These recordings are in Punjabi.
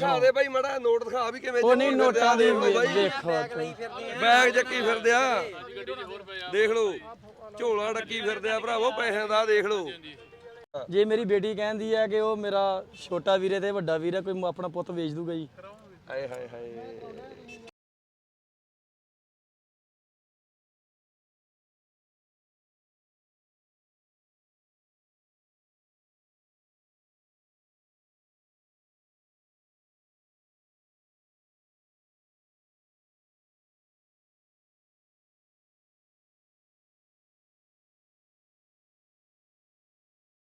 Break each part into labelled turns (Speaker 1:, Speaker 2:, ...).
Speaker 1: ਦਿਖਾ ਦੇ ਬਾਈ ਮੜਾ ਨੋਟ ਦਿਖਾ ਵੀ ਕਿਵੇਂ
Speaker 2: ਉਹ ਨਹੀਂ ਨੋਟਾਂ ਦੀ
Speaker 1: ਦੇਖ ਬੈਗ ਚੱਕੀ ਫਿਰਦੇ ਆ। ਦੇਖ ਲਓ ਝੋਲਾ ਡੱਕੀ ਫਿਰਦੇ ਆ ਭਰਾਵੋ ਪੈਸਿਆਂ ਦਾ ਦੇਖ ਲਓ।
Speaker 2: ਜੇ ਮੇਰੀ ਬੇਟੀ ਕਹਿੰਦੀ ਹੈ ਕਿ ਉਹ ਮੇਰਾ ਛੋਟਾ ਵੀਰ ਹੈ ਤੇ ਵੱਡਾ ਵੀਰ ਕੋਈ ਆਪਣਾ ਪੁੱਤ ਵੇਚ ਦੂਗਾ ਜੀ।
Speaker 1: ਹਾਏ ਹਾਏ ਹਾਏ।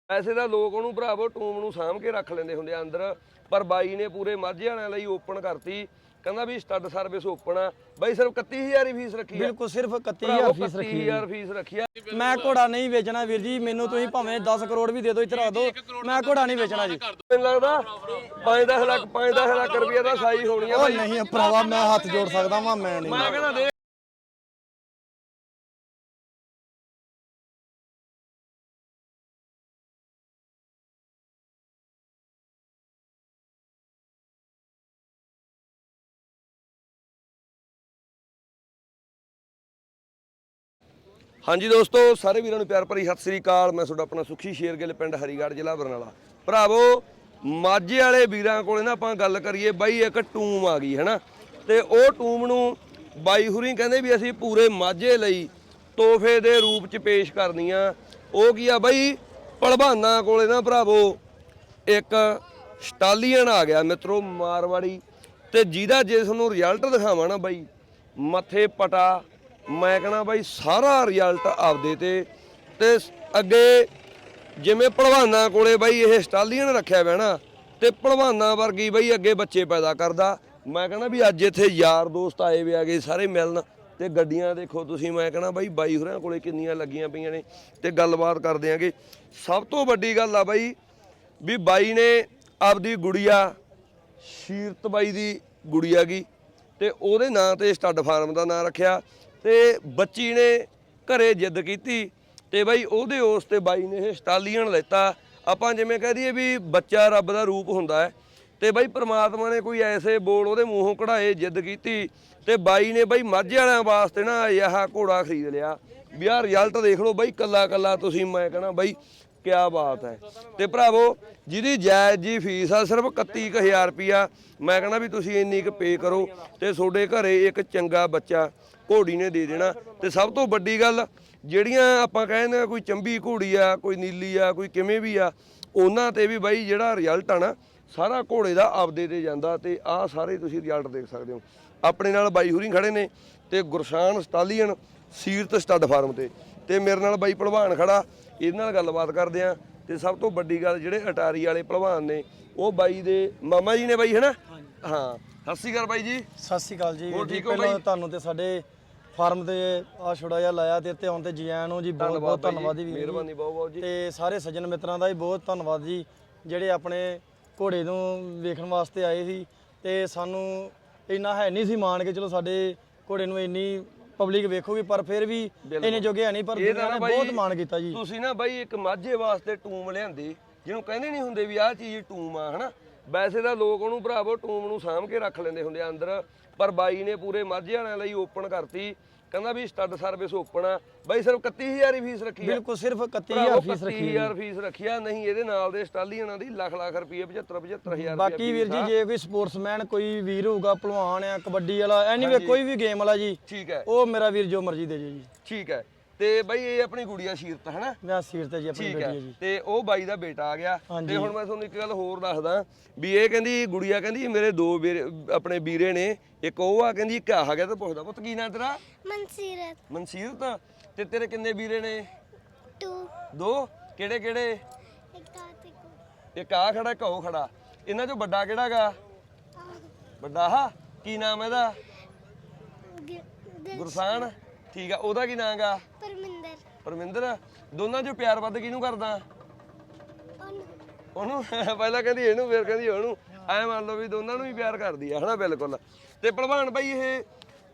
Speaker 1: ਐਸੇ ਦਾ ਲੋਕ ਉਹਨੂੰ ਭਰਾਵੋ ਟੂਮ ਨੂੰ ਸਾਂਭ ਕੇ ਰੱਖ ਲੈਂਦੇ ਹੁੰਦੇ ਆ ਅੰਦਰ ਪਰ ਬਾਈ ਨੇ ਪੂਰੇ ਮਾਝੇ ਵਾਲਿਆਂ ਲਈ ਓਪਨ ਕਰਤੀ। ਕਹਿੰਦਾ ਵੀ ਸਟੱਡ ਸਰਵਿਸ ਓਪਨ ਆ। ਬਾਈ ਸਿਰਫ 31000 ਹੀ ਫੀਸ ਰੱਖੀ ਆ।
Speaker 2: ਬਿਲਕੁਲ ਸਿਰਫ
Speaker 1: ਭਰਾਵੋ
Speaker 2: 31000 ਫੀਸ ਰੱਖੀ ਹੈ
Speaker 1: 31000 ਫੀਸ ਰੱਖੀ ਆ।
Speaker 2: ਮੈਂ ਘੋੜਾ ਨਹੀਂ ਵੇਚਣਾ ਵੀਰ ਜੀ ਮੈਨੂੰ ਤੁਸੀਂ ਭਾਵੇਂ 10 ਕਰੋੜ ਵੀ ਦੇ ਦਿਓ ਇੱਥੇ ਰੱਖ ਦਿਓ। ਮੈਂ ਘੋੜਾ ਨਹੀਂ ਵੇਚਣਾ ਜੀ।
Speaker 1: ਮੈਨੂੰ ਲੱਗਦਾ 5-10 ਲੱਖ 5-10 ਲੱਖ ਰੁਪਏ ਦਾ ਸਾਈ ਹੋਣੀ ਆ
Speaker 2: ਉਹ ਨਹੀਂ ਭਰਾਵਾ ਮੈਂ ਹੱਥ ਜੋੜ ਸਕਦਾ ਵਾਂ ਮੈਂ ਨਹੀਂ
Speaker 1: ਮੈਂ ਕਹਿੰਦਾ ਹਾਂਜੀ ਦੋਸਤੋ, ਸਾਰੇ ਵੀਰਾਂ ਨੂੰ ਪਿਆਰ ਭਰੀ ਸਤਿ ਸ੍ਰੀ ਅਕਾਲ। ਮੈਂ ਤੁਹਾਡਾ ਆਪਣਾ ਸੁਖੀ ਸ਼ੇਰਗਿੱਲ, ਪਿੰਡ ਹਰੀਗੜ੍ਹ, ਜ਼ਿਲ੍ਹਾ ਬਰਨਾਲਾ। ਭਰਾਵੋ, ਮਾਝੇ ਵਾਲੇ ਵੀਰਾਂ ਕੋਲੇ ਨਾ ਆਪਾਂ ਗੱਲ ਕਰੀਏ, ਬਾਈ ਇੱਕ ਟੂਮ ਆ ਗਈ, ਹੈਨਾ? ਤੇ ਉਹ ਟੂਮ ਨੂੰ ਬਾਈ ਹੁਰੀ ਕਹਿੰਦੇ ਵੀ ਅਸੀਂ ਪੂਰੇ ਮਾਝੇ ਲਈ ਤੋਹਫੇ ਦੇ ਰੂਪ ਚ ਪੇਸ਼ ਕਰਨੀ ਆ ਉਹ ਕੀ ਆ ਬਾਈ, ਭਲਵਾਨਾਂ ਕੋਲੇ ਨਾ ਭਰਾਵੋ, ਇੱਕ ਸਟਾਲੀਅਨ ਆ ਗਿਆ ਮਿੱਤਰੋ ਮਾਰਵਾੜੀ। ਤੇ ਜਿਹਦਾ ਜਿਸ ਨੂੰ ਰਿਜ਼ਲਟ ਦਿਖਾਵਾਂ ਨਾ ਬਾਈ, ਮੱਥੇ ਪਟਾ ਮੈਂ ਕਹਣਾ ਬਾਈ, ਸਾਰਾ ਰਿਜ਼ਲਟ ਆਪਦੇ ਤੇ। ਤੇ ਅੱਗੇ ਜਿਵੇਂ ਭਲਵਾਨਾਂ ਕੋਲੇ ਬਾਈ ਇਹ ਸਟਾਲੀਅਨ ਰੱਖਿਆ ਹੋਇਆ ਨਾ, ਤੇ ਭਲਵਾਨਾਂ ਵਰਗੀ ਬਾਈ ਅੱਗੇ ਬੱਚੇ ਪੈਦਾ ਕਰਦਾ। ਮੈਂ ਕਹਿੰਦਾ ਵੀ ਅੱਜ ਇੱਥੇ ਯਾਰ ਦੋਸਤ ਆਏ ਵੇ ਗਏ ਸਾਰੇ ਮਿਲਣ, ਤੇ ਗੱਡੀਆਂ ਦੇਖੋ ਤੁਸੀਂ, ਮੈਂ ਕਹਿੰਦਾ ਬਾਈ ਬਾਈ ਹੋਰਾਂ ਕੋਲੇ ਕਿੰਨੀਆਂ ਲੱਗੀਆਂ ਪਈਆਂ ਨੇ, ਤੇ ਗੱਲਬਾਤ ਕਰਦੇ ਆਂਗੇ। ਸਭ ਤੋਂ ਵੱਡੀ ਗੱਲ ਆ ਬਾਈ ਵੀ ਬਾਈ ਨੇ ਆਪਦੀ ਗੁੜੀਆ, ਸ਼ੀਰਤ ਬਾਈ ਦੀ ਗੁੜੀਆ ਗਈ ਤੇ ਉਹਦੇ ਨਾਂ ਤੇ ਸਟੱਡ ਫਾਰਮ ਦਾ ਨਾਂ ਰੱਖਿਆ। ਤੇ ਬੱਚੀ ਨੇ ਘਰੇ ਜਿੱਦ ਕੀਤੀ ਤੇ ਬਾਈ ਉਹਦੇ ਉਸ ਤੇ ਬਾਈ ਨੇ ਇਹ ਸਟਾਲੀਅਨ ਲੈਤਾ। ਆਪਾਂ ਜਿਵੇਂ ਕਹਿ ਦਈਏ ਵੀ ਬੱਚਾ ਰੱਬ ਦਾ ਰੂਪ ਹੁੰਦਾ ਹੈ। ਤੇ ਬਾਈ ਪ੍ਰਮਾਤਮਾ ਨੇ ਕੋਈ ਐਸੇ ਬੋਲ ਉਹਦੇ ਮੂੰਹੋਂ ਕਢਾਏ, ਜਿੱਦ ਕੀਤੀ ਤੇ ਬਾਈ ਨੇ ਬਾਈ ਮਾਝੇ ਵਾਲਿਆਂ ਵਾਸਤੇ ਨਾ ਇਹ ਘੋੜਾ ਖਰੀਦ ਲਿਆ। ਵੀ ਆਹ ਰਿਜ਼ਲਟ ਦੇਖ ਲਓ ਬਾਈ ਕੱਲਾ ਕੱਲਾ ਤੁਸੀਂ, ਮੈਂ ਕਹਣਾ ਬਾਈ ਕਿਆ ਬਾਤ ਹੈ। ਤੇ ਭਰਾਵੋ, ਜਿਹਦੀ ਜਾਇਜ਼ ਜੀ ਫੀਸ ਆ, ਸਿਰਫ 31000 ਰੁਪਿਆ ਮੈਂ ਕਹਿੰਦਾ ਵੀ ਤੁਸੀਂ ਇੰਨੀ ਕੁ ਪੇ ਕਰੋ ਤੇ ਤੁਹਾਡੇ ਘਰੇ ਇੱਕ ਚੰਗਾ ਬੱਚਾ ਘੋੜੀ ਨੇ ਦੇ ਦੇਣਾ। ਤੇ ਸਭ ਤੋਂ ਵੱਡੀ ਗੱਲ, ਜਿਹੜੀਆਂ ਆਪਾਂ ਕਹਿੰਦੇ ਆ ਕੋਈ ਚੰਬੀ ਘੋੜੀ ਆ, ਕੋਈ ਨੀਲੀ ਆ, ਕੋਈ ਕਿਵੇਂ ਵੀ ਆ, ਉਹਨਾਂ ਤੇ ਵੀ ਬਾਈ ਜਿਹੜਾ ਰਿਜ਼ਲਟ ਆ ਨਾ, ਸਾਰਾ ਘੋੜੇ ਦਾ ਆਪਦੇ ਤੇ ਜਾਂਦਾ ਤੇ ਆਹ ਸਾਰੇ ਤੁਸੀਂ ਰਿਜ਼ਲਟ ਦੇਖ ਸਕਦੇ ਹੋ। ਆਪਣੇ ਨਾਲ ਬਾਈ ਹੁਰੀ ਖੜੇ ਨੇ ਤੇ Gurshan stallion Seerat stud farm ਤੇ। ਤੇ ਮੇਰੇ ਨਾਲ ਬਾਈ ਭਲਵਾਨ ਖੜਾ। ਇਹਦੇ ਨਾਲ ਗੱਲਬਾਤ ਕਰਦੇ ਆ ਤੇ ਸਭ ਤੋਂ ਵੱਡੀ ਗੱਲ ਜਿਹੜੇ ਅਟਾਰੀ ਵਾਲੇ ਭਲਵਾਨ ਨੇ ਉਹ ਬਾਈ ਦੇ ਮਾਮਾ ਜੀ ਨੇ ਬਾਈ ਹੈਨਾ? ਹਾਂ। ਸਤਿ ਸ਼੍ਰੀ ਅਕਾਲ ਬਾਈ ਜੀ।
Speaker 2: ਸਤਿ ਸ਼੍ਰੀ ਅਕਾਲ ਜੀ।
Speaker 1: ਹੋਰ ਠੀਕ ਹੋ ਬਾਈ?
Speaker 2: ਤੁਹਾਨੂੰ ਤੇ ਸਾਡੇ ਫਾਰਮ ਤੇ ਆ ਛੋੜਾ ਜਿਹਾ ਲਾਇਆ ਤੇ ਇੱਥੇ ਆਉਣ ਤੇ ਜੀ ਆਇਆਂ ਨੂੰ ਜੀ ਬਹੁਤ ਬਹੁਤ ਧੰਨਵਾਦ ਜੀ।
Speaker 1: ਮਿਹਰਬਾਨੀ ਬਹੁਤ ਬਹੁਤ ਜੀ।
Speaker 2: ਤੇ ਸਾਰੇ ਸੱਜਣ ਮਿੱਤਰਾਂ ਦਾ ਵੀ ਬਹੁਤ ਧੰਨਵਾਦ ਜੀ ਜਿਹੜੇ ਆਪਣੇ ਘੋੜੇ ਨੂੰ ਵੇਖਣ ਵਾਸਤੇ ਆਏ ਸੀ। ਤੇ ਸਾਨੂੰ ਇੰਨਾ ਹੈ ਨਹੀਂ ਸੀ ਮਾਣ ਕੇ ਚਲੋ ਸਾਡੇ ਘੋੜੇ ਨੂੰ ਇੰਨੀ ਪਬਲਿਕ ਵੇਖੋਗੀ ਪਰ ਫਿਰ ਵੀ ਇੰਨੇ ਜੋਗੇ ਹੈ ਨਹੀਂ ਪਰ ਦੁਨੀਆ
Speaker 1: ਨਾ
Speaker 2: ਬਹੁਤ ਮਾਣ ਕੀਤਾ ਜੀ।
Speaker 1: ਤੁਸੀਂ ਨਾ ਬਾਈ ਇੱਕ ਮਾਝੇ ਵਾਸਤੇ ਟੂਮ ਲਿਆਂਦੀ ਜਿਹਨੂੰ ਕਹਿੰਦੇ ਨਹੀਂ ਹੁੰਦੇ ਵੀ ਆਹ ਚੀਜ਼ ਟੂਮ ਆ ਹਨਾ? ਵੈਸੇ ਤਾਂ ਲੋਕ ਉਹਨੂੰ ਭਰਾਵੋ ਟੂਮ ਨੂੰ ਸਾਂਭ ਕੇ ਰੱਖ ਲੈਂਦੇ ਹੁੰਦੇ ਆ ਅੰਦਰ ਪਰ ਬਾਈ ਨੇ ਪੂਰੇ ਮਾਝੇ ਵਾਲਿਆਂ ਲਈ ਓਪਨ ਕਰਤੀ ਕਹਿੰਦਾ ਵੀ ਸਟੱਡ ਸਰਵਿਸ ਓਪਨ ਆ। ਬਾਈ ਸਿਰਫ 31000 ਹੀ ਫੀਸ ਰੱਖੀ ਆ।
Speaker 2: ਬਿਲਕੁਲ ਸਿਰਫ 31000
Speaker 1: ਭਰਾਵੋ
Speaker 2: ਫੀਸ ਰੱਖੀ ਹੈ
Speaker 1: 31000 ਫੀਸ ਰੱਖਿਆ ਨਹੀਂ ਇਹਦੇ ਨਾਲ ਦੇ ਸਟਾਲੀਅਨਾਂ ਦੀ ਲੱਖ ਲੱਖ ਰੁਪਏ 75 75000
Speaker 2: ਬਾਕੀ ਵੀਰ ਜੀ ਜੇ ਕੋਈ ਸਪੋਰਟਸਮੈਨ ਕੋਈ ਵੀਰ ਹੋਊਗਾ ਪਹਿਲਵਾਨ ਆ ਕਬੱਡੀ ਵਾਲਾ ਐਨੀਵੇ ਕੋਈ ਵੀ ਗੇਮ ਵਾਲਾ ਜੀ
Speaker 1: ਠੀਕ ਹੈ।
Speaker 2: ਉਹ ਮੇਰਾ ਵੀਰ ਜੋ ਮਰਜ਼ੀ ਦੇ ਜੇ ਜੀ।
Speaker 1: ਠੀਕ ਹੈ। ਤੇ ਬਾਈ ਇਹ ਆਪਣੀ ਗੁੜੀਆ ਸ਼ੀਰਤ ਹੈ
Speaker 2: ਮੈਂ ਸੀਰ ਤੇ ਜੀ ਆਪਣੀ
Speaker 1: ਠੀਕ
Speaker 2: ਬੇਟੀ
Speaker 1: ਹੈ।
Speaker 2: ਹੈ ਜੀ।
Speaker 1: ਤੇ ਉਹ ਬਾਈ ਦਾ ਬੇਟਾ ਆ ਗਿਆ।
Speaker 2: ਹਾਂਜੀ।
Speaker 1: ਤੇ ਹੁਣ ਮੈਂ ਤੁਹਾਨੂੰ ਇੱਕ ਗੱਲ ਹੋਰ ਦੱਸਦਾ ਵੀ ਇਹ ਕਹਿੰਦੀ ਗੁੜੀਆ ਕਹਿੰਦੀ ਮੇਰੇ ਦੋ ਵੀਰੇ ਆਪਣੇ ਵੀਰੇ ਨੇ। ਇੱਕ ਉਹ ਆ ਕਹਿੰਦੀ ਇੱਕ ਆ ਗਿਆ ਤੇ ਪੁੱਛਦਾ ਪੁੱਤ ਕੀ ਨਾਂ ਤੇਰਾ?
Speaker 3: ਮਨਸੀਰਤ।
Speaker 1: ਮਨਸੀਰਤ? ਤੇ ਤੇਰੇ ਕਿੰਨੇ ਵੀਰੇ ਨੇ?
Speaker 3: ਟੂ
Speaker 1: ਦੋ? ਕਿਹੜੇ ਕਿਹੜੇ?
Speaker 3: ਕੋ
Speaker 1: ਇੱਕ ਆ ਖੜਾ ਇੱਕ ਉਹ ਖੜਾ। ਇਹਨਾਂ ਚੋਂ ਵੱਡਾ ਕਿਹੜਾਗਾ ਵੱਡਾ ਆ ਕੀ ਨਾਮ ਇਹਦਾ? ਗੁਰਸਾਨ? ਠੀਕ ਆ ਉਹਦਾ ਕੀ ਨਾਮ ਗਾ?
Speaker 3: ਪਰਮਿੰਦਰ।
Speaker 1: ਪਰਮਿੰਦਰ? ਦੋਨਾਂ ਚੋਂ ਪਿਆਰ ਵੱਧ ਕਿਹਨੂੰ ਕਰਦਾ?
Speaker 3: ਉਹਨੂੰ।
Speaker 1: ਉਹਨੂੰ? ਪਹਿਲਾਂ ਕਹਿੰਦੀ ਇਹਨੂੰ ਫਿਰ ਕਹਿੰਦੀ ਉਹਨੂੰ। ਐ ਮੰਨ ਲਓ ਵੀ ਦੋਨਾਂ ਨੂੰ ਹੀ ਪਿਆਰ ਕਰਦੀ ਆ ਹਨਾ ਬਿਲਕੁਲ। ਤੇ ਭਲਵਾਨ ਬਾਈ ਇਹ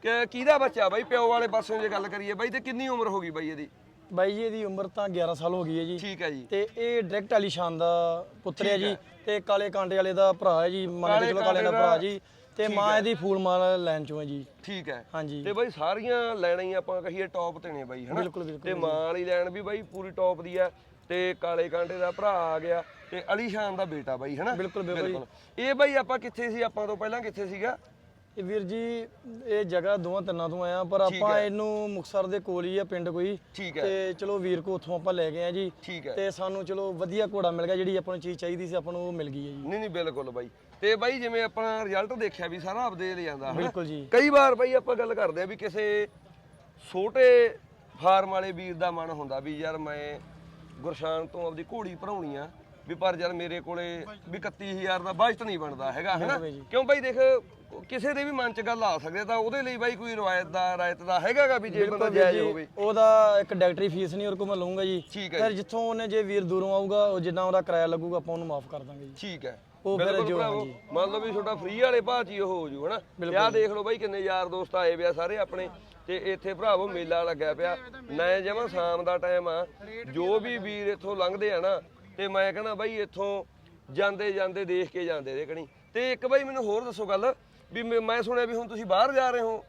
Speaker 1: ਕਿ- ਕਿਹਦਾ ਬੱਚਾ ਬਾਈ? ਪਿਓ ਵਾਲੇ ਪਾਸਿਓਂ ਜੇ ਗੱਲ ਕਰੀਏ ਬਾਈ ਤੇ ਕਿੰਨੀ ਉਮਰ ਹੋ ਗਈ ਬਾਈ ਇਹਦੀ?
Speaker 2: ਬਾਈ ਜੀ ਇਹਦੀ ਉਮਰ ਤਾਂ 11 ਸਾਲ ਹੋ ਗਈ ਹੈ ਜੀ।
Speaker 1: ਠੀਕ ਹੈ ਜੀ।
Speaker 2: ਤੇ ਇਹ ਡਾਇਰੈਕਟ ਵਾਲੀ ਸ਼ਾਨ ਦਾ ਪੁੱਤਰ ਹੈ ਜੀ। ਤੇ ਕਾਲੇ ਕਾਂਟੇ ਵਾਲੇ ਦਾ ਭਰਾ ਹੈ ਜੀ ਮੰਨ
Speaker 1: ਕਾਲੇ
Speaker 2: ਕੇ ਚਲੋ ਕਾਲੇ ਦਾ
Speaker 1: ਕਾਂਟੇ ਦਾ-
Speaker 2: ਭਰਾ ਜੀ। ਤੇ ਮਾਂ ਇਹਦੀ ਫੂਲਮਾਲ ਲੈਣ ਚੋਂ ਹੈ ਜੀ।
Speaker 1: ਠੀਕ ਹੈ।
Speaker 2: ਹਾਂਜੀ।
Speaker 1: ਤੇ ਬਾਈ ਸਾਰੀਆਂ ਲੈਣਾ ਹੀ ਆਪਾਂ ਕਹੀਏ ਟੌਪ ਤੇ ਨੇ ਬਾਈ ਹਨਾ?
Speaker 2: ਬਿਲਕੁਲ ਬਿਲਕੁਲ
Speaker 1: ਤੇ ਮਾਂ ਵਾਲੀ ਲੈਣ ਵੀ ਬਾਈ ਪੂਰੀ ਟੌਪ ਦੀ ਆ ਤੇ ਕਾਲੇ ਕਾਂਟੇ ਦਾ ਭਰਾ ਆ ਗਿਆ ਤੇ ਅਲੀ ਸ਼ਾਨ ਦਾ ਬੇਟਾ ਬਾਈ ਹਨਾ?
Speaker 2: ਬਿਲਕੁਲ ਬਿਲਕੁਲ
Speaker 1: ਇਹ ਬਾਈ ਆਪਾਂ ਕਿੱਥੇ ਸੀ? ਆਪਾਂ ਤੋਂ ਪਹਿਲਾਂ ਕਿੱਥੇ ਸੀਗਾ?
Speaker 2: ਇਹ ਵੀਰ ਜੀ ਇਹ ਜਗ੍ਹਾ ਦੋਵਾਂ ਤਿੰਨਾਂ ਤੋਂ ਆਇਆ ਪਰ ਆਪਾਂ ਇਹਨੂੰ ਮੁਕਸਰ ਦੇ ਕੋਲ ਹੀ ਆ ਪਿੰਡ ਕੋਈ।
Speaker 1: ਠੀਕ ਹੈ।
Speaker 2: ਤੇ ਚਲੋ ਵੀਰ ਕੋ ਉੱਥੋਂ ਆਪਾਂ ਲੈ ਗਏ ਆ ਜੀ।
Speaker 1: ਠੀਕ ਹੈ।
Speaker 2: ਤੇ ਸਾਨੂੰ ਚਲੋ ਵਧੀਆ ਘੋੜਾ ਮਿਲ ਗਿਆ ਜਿਹੜੀ ਆਪਾਂ ਨੂੰ ਚੀਜ਼ ਚਾਹੀਦੀ ਸੀ ਆਪਾਂ ਨੂੰ ਉਹ ਮਿਲ ਗਈ ਹੈ ਜੀ।
Speaker 1: ਨਹੀਂ ਨਹੀਂ ਬਿਲਕੁਲ ਬਾਈ। ਤੇ ਬਾਈ ਜਿਵੇਂ ਆਪਾਂ ਰਿਜ਼ਲਟ ਦੇਖਿਆ ਵੀ ਸਾਰਾ ਆਪਦੇ ਲੈ ਜਾਂਦਾ
Speaker 2: ਬਿਲਕੁਲ ਜੀ।
Speaker 1: ਕਈ ਵਾਰ ਬਾਈ ਆਪਾਂ ਗੱਲ ਕਰਦੇ ਆ ਵੀ ਕਿਸੇ ਛੋਟੇ ਫਾਰਮ ਵਾਲੇ ਵੀਰ ਦਾ ਮਨ ਹੁੰਦਾ ਵੀ ਯਾਰ ਮੈਂ ਗੁਰਸ਼ਾਨ ਤੋਂ ਆਪਦੀ ਘੋੜੀ ਭਰਾਉਣੀ ਆ ਵੀ ਪਰ ਯਾਰ ਮੇਰੇ ਕੋਲੇ ਵੀ 31000 ਦਾ ਬਜਟ ਨਹੀਂ ਬਣਦਾ ਹੈਗਾ ਹੈਨਾ। ਕਿਉਂ ਬਾਈ ਦੇਖ ਕਿਸੇ ਦੇ ਵੀ ਮਨ 'ਚ ਗੱਲ ਆ ਸਕਦੀ ਤਾਂ ਉਹਦੇ ਲਈ ਬਾਈ ਕੋਈ ਰਵਾਇਤ ਦਾ ਰਾਇਤ ਦਾ ਹੈਗਾਗਾ ਵੀ ਜੇ ਬੰਦਾ ਜਾਇਜ਼ ਹੋਵੇ।
Speaker 2: ਉਹਦਾ ਇੱਕ ਡਾਇਰੈਕਟਰੀ ਫੀਸ ਨਹੀਂ ਉਹ ਕੋ ਮੈਂ ਲਵਾਂਗਾ ਜੀ। ਫਿਰ ਜਿੱਥੋਂ ਉਹਨੇ ਜੇ ਵੀਰ ਦੂਰੋਂ ਆਊਗਾ ਉਹ ਜਿੰਨਾ ਉਹਦਾ ਕਿਰਾਇਆ ਲੱਗੂਗਾ ਆਪਾਂ ਉਹਨੂੰ ਮਾਫ ਕਰ ਦਾਂਗੇ ਜੀ।
Speaker 1: ਠੀਕ ਹੈ।
Speaker 2: ਉਹ ਫਿਰ
Speaker 1: ਬਿਲਕੁਲ
Speaker 2: ਜੋ
Speaker 1: ਭਰਾਵੋ,
Speaker 2: ਹਾਂਜੀ।
Speaker 1: ਮੰਨ ਲਓ ਵੀ ਤੁਹਾਡਾ ਫ੍ਰੀ ਵਾਲੇ ਭਾਅ 'ਚ ਹੀ ਉਹ ਹੋ ਜੂ ਹਨਾ? ਤੇ ਆਹ ਦੇਖ ਲਓ ਬਾਈ ਕਿੰਨੇ ਯਾਰ ਦੋਸਤ ਆਏ ਪਿਆ ਸਾਰੇ ਆਪਣੇ ਤੇ ਇੱਥੇ ਭਰਾਵੋ ਮੇਲਾ ਲੱਗਿਆ ਪਿਆ। ਮੈਂ ਜਮਾ ਸ਼ਾਮ ਦਾ ਟਾਈਮ ਆ ਜੋ ਵੀ ਵੀਰ ਇੱਥੋਂ ਲੰਘਦੇ ਆ ਨਾ ਤੇ ਮੈਂ ਕਹਿੰਦਾ ਬਾਈ ਇੱਥੋਂ ਜਾਂਦੇ ਜਾਂਦੇ ਦੇਖ ਕੇ ਜਾਂਦੇ ਦੇਖਣੀ ਤੇ ਇੱਕ ਬਾਈ ਮੈਨੂੰ ਹੋਰ ਦੱਸੋ ਗੱਲ ਵੀ ਮੈਂ ਮੈਂ ਸੁਣਿਆ ਵੀ ਹੁਣ ਤੁਸੀਂ ਬਾਹਰ ਜਾ ਰਹੇ ਹੋ।